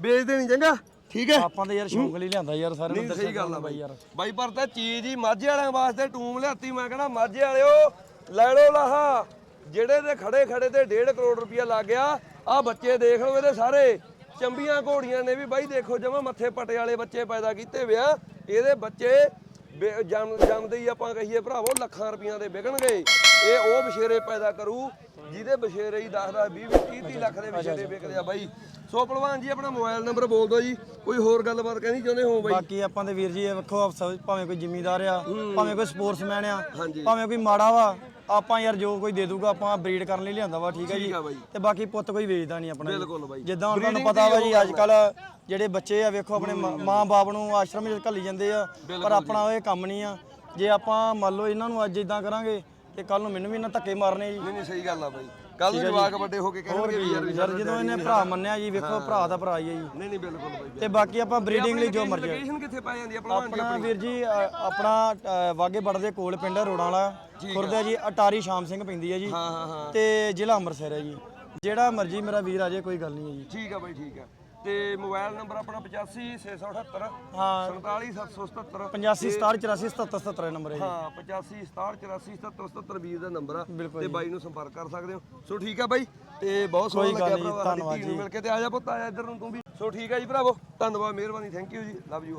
Speaker 1: ਵੇਚ ਦੇਣੀ ਚੰਗਾ? ਠੀਕ ਹੈ?
Speaker 2: ਆਪਾਂ ਤਾਂ ਯਾਰ ਸ਼ੌਂਕ ਲਈ ਲਿਆਂਦਾ ਯਾਰ ਸਾਰੇ ਨੂੰ
Speaker 1: ਸਹੀ ਗੱਲ ਆ
Speaker 2: ਬਾਈ। ਯਾਰ।
Speaker 1: ਬਾਈ ਪਰ ਤਾਂ ਚੀਜ਼ ਹੀ ਮਾਝੇ ਵਾਲਿਆਂ ਵਾਸਤੇ ਟੂਮ ਲਿਆਤੀ ਮੈਂ ਕਹਿੰਦਾ ਮਾਝੇ ਵਾਲਿਓ ਲੈ ਲਓ ਲਾਹਾ। ਜਿਹੜੇ ਦੇ ਖੜੇ ਖੜੇ ਤੇ 1.5 ਕਰੋੜ ਰੁਪਇਆ ਲੱਗ ਗਿਆ ਆ ਬੱਚੇ ਦੇਖ ਲਓ ਇਹਦੇ ਸਾਰੇ। ਚੰਬੀਆਂ ਘੋੜੀਆਂ ਨੇ ਵੀ ਬਾਈ ਦੇਖੋ ਜਮਾ ਮੱਥੇ ਪਟੇ ਵਾਲੇ ਬੱਚੇ ਪੈਦਾ ਕੀਤੇ ਵਿਆ ਇਹਦੇ ਬੱਚੇ ਬੇ- ਜੰਮ ਜੰਮਦੇ ਹੀ ਆਪਾਂ ਕਹੀਏ ਭਰਾਵੋ ਲੱਖਾਂ ਰੁਪਈਆਂ ਦੇ ਵਿਕਣਗੇ। ਇਹ ਉਹ ਬਸ਼ੇਰੇ ਪੈਦਾ ਕਰੂ ਜਿਹਦੇ ਬਸ਼ੇਰੇ ਹੀ 10 10 20 20 30 ਲੱਖ ਦੇ ਬਸ਼ੇਰੇ ਵਿਕਦੇ ਆ ਬਾਈ। ਸੋ ਭਲਵਾਨ ਜੀ ਆਪਣਾ ਮੋਬਾਈਲ ਨੰਬਰ ਬੋਲ ਦਿਓ ਜੀ। ਕੋਈ ਹੋਰ ਗੱਲਬਾਤ ਕਹਿਣੀ ਚਾਹੁੰਦੇ ਹੋ ਬਾਈ?
Speaker 2: ਬਾਕੀ ਆਪਾਂ ਦੇ ਵੀਰ ਜੀ ਇਹ ਵੇਖੋ ਸਭ- ਭਾਵੇਂ ਕੋਈ ਜ਼ਿਮੀਂਦਾਰ ਆ ਭਾਵੇਂ ਕੋਈ ਸਪੋਰਟਸਮੈਨ ਆ
Speaker 1: ਹਾਂਜੀ।
Speaker 2: ਭਾਵੇਂ ਕੋਈ ਮਾੜਾ ਵਾ ਆਪਾਂ ਯਾਰ ਜੋ ਕੋਈ ਦੇ ਦੂਗਾ ਆਪਾਂ ਬਰੀਡ ਕਰਨ ਲਈ ਲਿਆਂਦਾ ਵਾ ਠੀਕ ਹੈ ਜੀ।
Speaker 1: ਠੀਕ ਆ ਬਾਈ।
Speaker 2: ਤੇ ਬਾਕੀ ਪੁੱਤ ਕੋਈ ਵੇਚਦਾ ਨਹੀਂ ਆਪਣਾ ਜੀ।
Speaker 1: ਬਿਲਕੁਲ ਬਾਈ।
Speaker 2: ਜਿੱਦਾਂ ਹੁਣ ਤੁਹਾਨੂੰ
Speaker 1: Breeding
Speaker 2: ਪਤਾ ਵਾ ਜੀ ਅੱਜ ਕੱਲ ਜਿਹੜੇ ਬੱਚੇ ਆ ਵੇਖੋ ਆਪਣੇ ਮਾਂ-ਬਾਪ ਨੂੰ ਆਸ਼ਰਮ ਵਿੱਚ ਘੱਲੀ ਜਾਂਦੇ ਆ ਪਰ ਆਪਣਾ ਇਹ ਕੰਮ ਨਹੀਂ ਆ। ਜੇ ਆਪਾਂ ਮੰਨ ਲਓ ਇਹਨਾਂ ਨੂੰ ਅੱਜ ਇਦਾਂ ਕਰਾਂਗੇ ਤੇ ਕੱਲ ਨੂੰ ਮੈਨੂੰ ਵੀ ਇਹਨਾਂ ਧੱਕੇ ਮਾਰਨੇ ਜੀ।
Speaker 1: ਨਹੀਂ ਨਹੀਂ ਸਹੀ ਗੱਲ ਆ ਬਾਈ। ਕੱਲ ਨੂੰ ਜਵਾਕ ਵੱਡੇ ਹੋ ਕੇ ਕਹਿਣਗੇ ਵੀ ਯਾਰ
Speaker 2: ਯਾਰ ਜਦੋਂ ਇਹਨੇ ਭਰਾ ਮੰਨਿਆ ਜੀ ਵੇਖੋ ਭਰਾ ਦਾ ਭਰਾ ਹੀ ਹੈ ਜੀ।
Speaker 1: ਨਹੀਂ ਨਹੀਂ ਬਿਲਕੁਲ ਬਾਈ
Speaker 2: ਤੇ ਬਾਕੀ ਆਪਾਂ ਬਰੀਡਿੰਗ ਲਈ ਜੋ ਮਰਜ਼ੀ
Speaker 1: ਲੋਕੇਸ਼ਨ ਕਿੱਥੇ ਪੈ ਜਾਂਦੀ ਆ ਭਲਵਾਨ ਜੀ
Speaker 2: ਆਪਣਾ ਵੀਰ ਜੀ ਅ, ਆਪਣਾ ਅ, ਵਾਘੇ ਬੜ ਦੇ ਕੋਲ ਪਿੰਡ ਹੈ ਰੋੜਾਂ ਵਾਲਾ। ਖੁਰਦਾ ਜੀ ਅਟਾਰੀ ਸ਼ਾਮ ਸਿੰਘ ਪੈਂਦੀ ਹੈ ਜੀ।
Speaker 1: ਹਾਂ ਹਾਂ ਹਾਂ।
Speaker 2: ਤੇ ਜ਼ਿਲ੍ਹਾ ਅੰਮ੍ਰਿਤਸਰ ਹੈ ਜੀ। ਜਿਹੜਾ ਮਰਜ਼ੀ ਮੇਰਾ ਵੀਰ ਆ ਜੇ ਕੋਈ ਗੱਲ ਨਹੀਂ ਹੈ ਜੀ।
Speaker 1: ਠੀਕ ਆ ਬਾਈ ਠੀਕ ਆ। ਤੇ ਮੋਬਾਈਲ ਨੰਬਰ ਆਪਣਾ 85678
Speaker 2: ਹਾਂ।
Speaker 1: 47777
Speaker 2: 85 67 84 77 77 ਨੰਬਰ ਹੈ ਜੀ।
Speaker 1: ਹਾਂ 85 67 84 77 77 ਵੀਰ ਦਾ ਨੰਬਰ ਆ
Speaker 2: ਬਿਲਕੁਲ
Speaker 1: ਤੇ ਬਾਈ ਨੂੰ ਸੰਪਰਕ ਕਰ ਸਕਦੇ ਹੋ। ਸੋ ਠੀਕ ਆ ਬਾਈ ਤੇ ਬਹੁਤ ਸੋਹਣਾ ਲੱਗਿਆ ਭਰਾਵਾ।
Speaker 2: ਧੰਨਵਾਦ ਜੀ।
Speaker 1: ਮਿਲ ਕੇ ਤੇ ਆ ਜਾ ਪੁੱਤ ਆ ਜਾ ਇੱਧਰ ਨੂੰ ਤੂੰ ਵੀ। ਸੋ ਠੀਕ ਆ ਜੀ ਭਰਾਵੋ ਧੰਨਵਾਦ ਮਿਹਰਬਾਨੀ ਥੈਂਕ ਯੂ ਜੀ। Love you